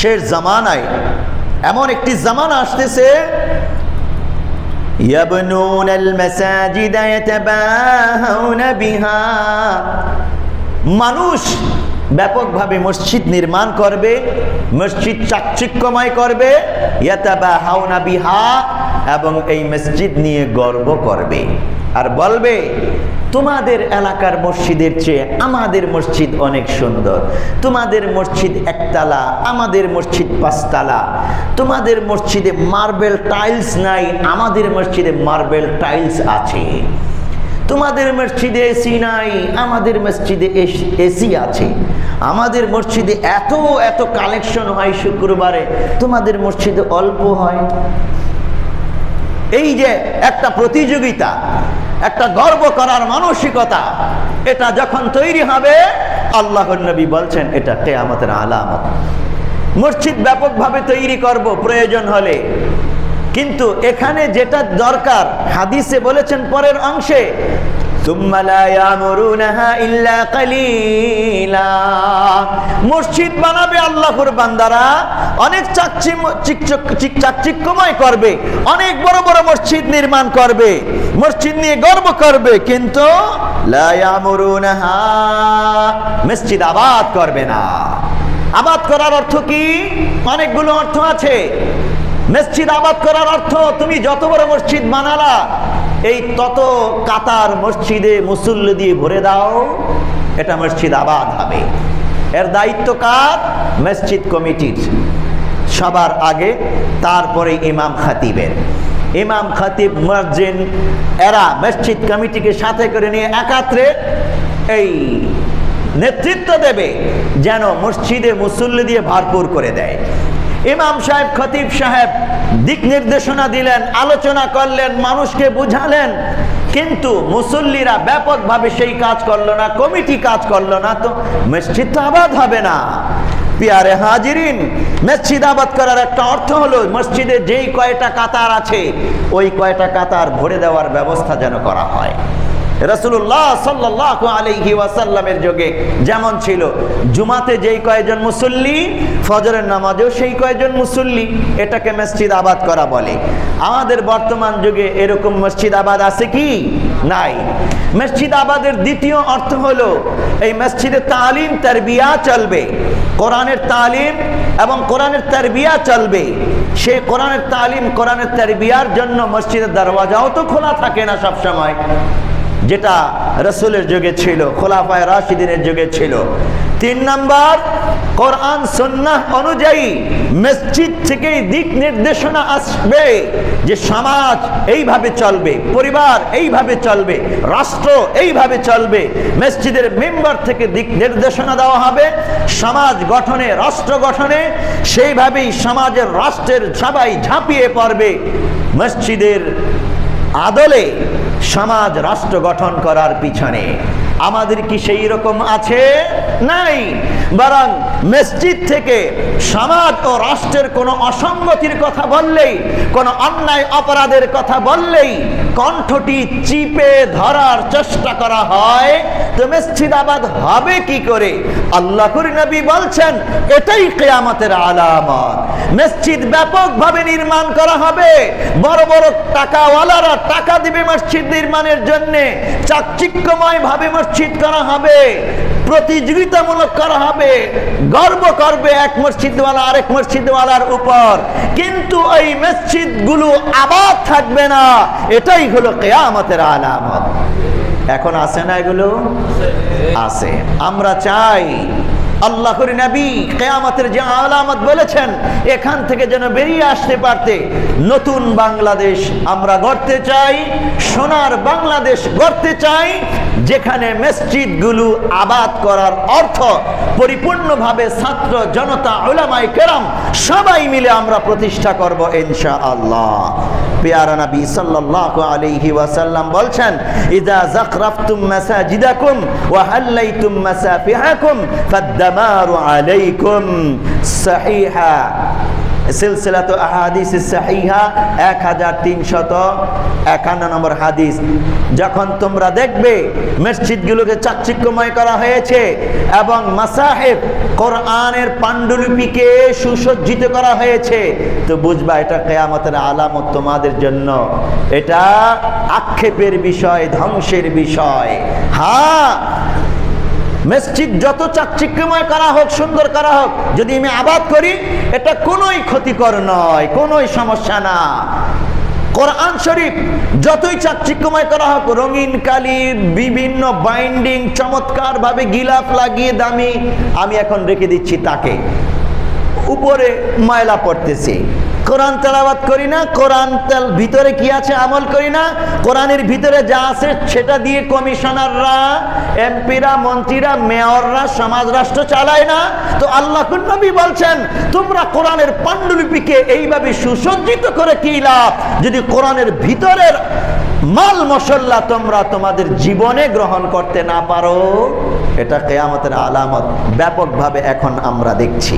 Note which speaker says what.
Speaker 1: শেষ জামানায় এমন একটি জামানা আসতেছে يبنون المساجد يتباهون بها মানুষ ব্যাপকভাবে মসজিদ নির্মাণ করবে মসজিদ চাকচিক্যময় করবে ইয়াতাবাহাউনা বিহা এবং এই মসজিদ নিয়ে গর্ব করবে আর বলবে, তোমাদের এলাকার মসজিদের চেয়ে আমাদের মসজিদ অনেক সুন্দর। তোমাদের মসজিদ একতলা, আমাদের মসজিদ পাঁচতলা। তোমাদের মসজিদে মার্বেল টাইলস নাই, আমাদের মসজিদে মার্বেল টাইলস আছে। তোমাদের মসজিদে এসি নাই, আমাদের মসজিদে এসি আছে। আমাদের মসজিদে এত এত কালেকশন হয় শুক্রবারে, তোমাদের মসজিদে অল্প হয়। এই যে একটা প্রতিযোগিতা একটা গর্ব করার মানসিকতা, এটা যখন তৈরি হবে, আল্লাহর নবী বলছেন, এটা কেয়ামতের আলামত। মসজিদ ব্যাপকভাবে তৈরি করব, প্রয়োজন হলে। কিন্তু এখানে যেটা দরকার, হাদিসে বলেছেন পরের অংশে মসজিদ বানাবে আল্লাহর বান্দারা, অনেক চাকচিক্যময় করবে, অনেক বড় বড় মসজিদ নির্মাণ করবে, মসজিদ নিয়ে গর্ব করবে, কিন্তু মসজিদ আবাদ করবে না। আবাদ করার অর্থ কি? অনেকগুলো অর্থ আছে। মসজিদ আবাদ করার অর্থ, তুমি যত বড় মসজিদ বানালা এই তত কাতার মসজিদে মুসল্লি দিয়ে ভরে দাও, এটা মসজিদ আবাদ হবে। এর দায়িত্ব কার? মসজিদ কমিটির। সবার আগে, তারপরে ইমাম খাতিবের। ইমাম খাতিব মসজিদ এরা মসজিদ কমিটিকে সাথে করে নিয়ে একাত্রে এই নেতৃত্ব দেবে, যেন মসজিদে মুসল্লি দিয়ে ভরপুর করে দেয়। ইমাম সাহেব, খতিব সাহেব দিক নির্দেশনা দিলেন, আলোচনা করলেন, মানুষকে বুঝালেন। কিন্তু মুসল্লিরা ব্যাপকভাবে সেই কাজ করল না, কমিটি কাজ করল না তো মসজিদ তো আবাদ হবে না। পিয়ারে হাজিরিন, মসজিদ আবাদ করার একটা অর্থ হলো মসজিদে যেই কয়টা কাতার আছে, ওই কয়টা কাতার ভরে দেওয়ার ব্যবস্থা যেন করা হয়। রসুল্লাহ সাল্লাহ আলহি ওয়াসাল্লামের যুগে যেমন ছিল, জুমাতে যেই কয়েকজন মুসল্লি, ফজরের নামাজেও সেই কয়েকজন মুসল্লি, এটাকে মসজিদ আবাদ করা বলে। আমাদের বর্তমান যুগে এরকম মসজিদ আবাদ আছে কি? নাই। মসজিদ আবাদের দ্বিতীয় অর্থ হলো, এই মসজিদে তালিম, তারবিয়া চলবে। কোরআনের তালিম এবং কোরআনের তারবিয়া চলবে। সে কোরআনের তালিম, কোরআনের তারবিয়ার জন্য মসজিদের দরওয়াজাও তো খোলা থাকে না সব সময় যেটা রসুলের যুগে ছিল, খোলাফায় রাশিদিনের যুগে ছিল। তিন নাম্বার, কোরআন সন্ন্যাহ অনুযায়ী মসজিদ থেকে দিক নির্দেশনা আসবে যে সমাজ এইভাবে চলবে, পরিবার এইভাবে চলবে, রাষ্ট্র এইভাবে চলবে। মসজিদের মেম্বার থেকে দিক নির্দেশনা দেওয়া হবে, সমাজ গঠনে, রাষ্ট্র গঠনে, সেইভাবেই সমাজের রাষ্ট্রের সবাই ঝাঁপিয়ে পড়বে। মসজিদের আদলে সমাজ রাষ্ট্র গঠন করার পিছনে আমাদের কি সেই রকম আছে? নাই। বরং মসজিদ থেকে সমাজ ও রাষ্ট্রের কোনো অসঙ্গতির কথা বললেই, কোনো অন্যায় অপরাধের কথা বললেই কণ্ঠটি চিপে ধরার চেষ্টা করা হয়। তো মসজিদ আবাদ হবে কি করে? আল্লাহর নবী বলছেন, এটাই কেয়ামতের আলামত। মসজিদ ব্যাপকভাবে নির্মাণ করা হবে। বড় বড় টাকাওয়ালারা টাকা দিবে মসজিদ নির্মাণের জন্য। চাকচিক্যময় ভাবে মসজিদ করা হবে, প্রতিযোগিতামূলক করা হবে, গর্ব করবে এক মসজিদওয়ালা আরেক মসজিদওয়ালার উপর। কিন্তু এই মসজিদগুলো আবার থাকবে না, এটাই হলো কেয়ামতের আলামত। এখন আছে না এগুলো? আছে। আমরা চাই আল্লাহর নবী কেয়ামতের যে আলামত বলেছেন, এখান থেকে যেন বেরিয়ে আসতে পারতে, নতুন বাংলাদেশ আমরা গড়তে চাই, সোনার বাংলাদেশ গড়তে চাই, যেখানে মসজিদগুলো আবাদ করার অর্থ পরিপূর্ণভাবে ছাত্র জনতা ওলামাই কেরাম সবাই মিলে আমরা প্রতিষ্ঠা করব ইনশা আল্লাহ পেয়ারা নবী সাল্লাল্লাহু আলাইহি বলছেন আলাইকুম সাহিহা সিলসিলা তো আহাদিস নম্বর হাদিস। যখন তোমরা দেখবে মসজিদগুলোকে চাকচিক্যময় করা হয়েছে এবং মাসাহেব কোরআনের পাণ্ডুলিপিকে সুসজ্জিত করা হয়েছে, তো বুঝবা এটা কেয়ামতের আলামত তোমাদের জন্য। এটা আক্ষেপের বিষয়, ধ্বংসের বিষয়। হ্যাঁ মসজিদ যত চাকচিক্যময় করা হোক, সুন্দর করা হোক, যদি আমি আবাদ করি, এটা কোনোই ক্ষতিকর নয়, কোনোই সমস্যা না। কোরআন শরীফ যতই চাকচিক্যময় করা হোক, রঙিন কালি, বিভিন্ন বাইন্ডিং চমৎকারভাবে গিলাফ লাগিয়ে দামি, আমি এখন রেখে দিচ্ছি তাকে। উপরে ময়লা পড়তেছে। কোরআন তেলাবাত করি না, কোরআন তেল ভিতরে কি আছে আমল করি না, কোরআনের ভিতরে যা আছে সেটা দিয়ে কমিশনাররা, এমপিরা, মন্ত্রীরা, মেয়ররা সমাজ রাষ্ট্র চালায় না। তো আল্লাহ নবী বলছেন, তোমরা কোরআনের পাণ্ডুলিপিকে এইভাবে সুসজ্জিত করে কি লাভ? যদি কোরআনের ভিতরের মাল মশল্লা তোমরা তোমাদের জীবনে গ্রহণ করতে না পারো, এটা কেয়ামতের আলামত। ব্যাপকভাবে এখন আমরা দেখছি।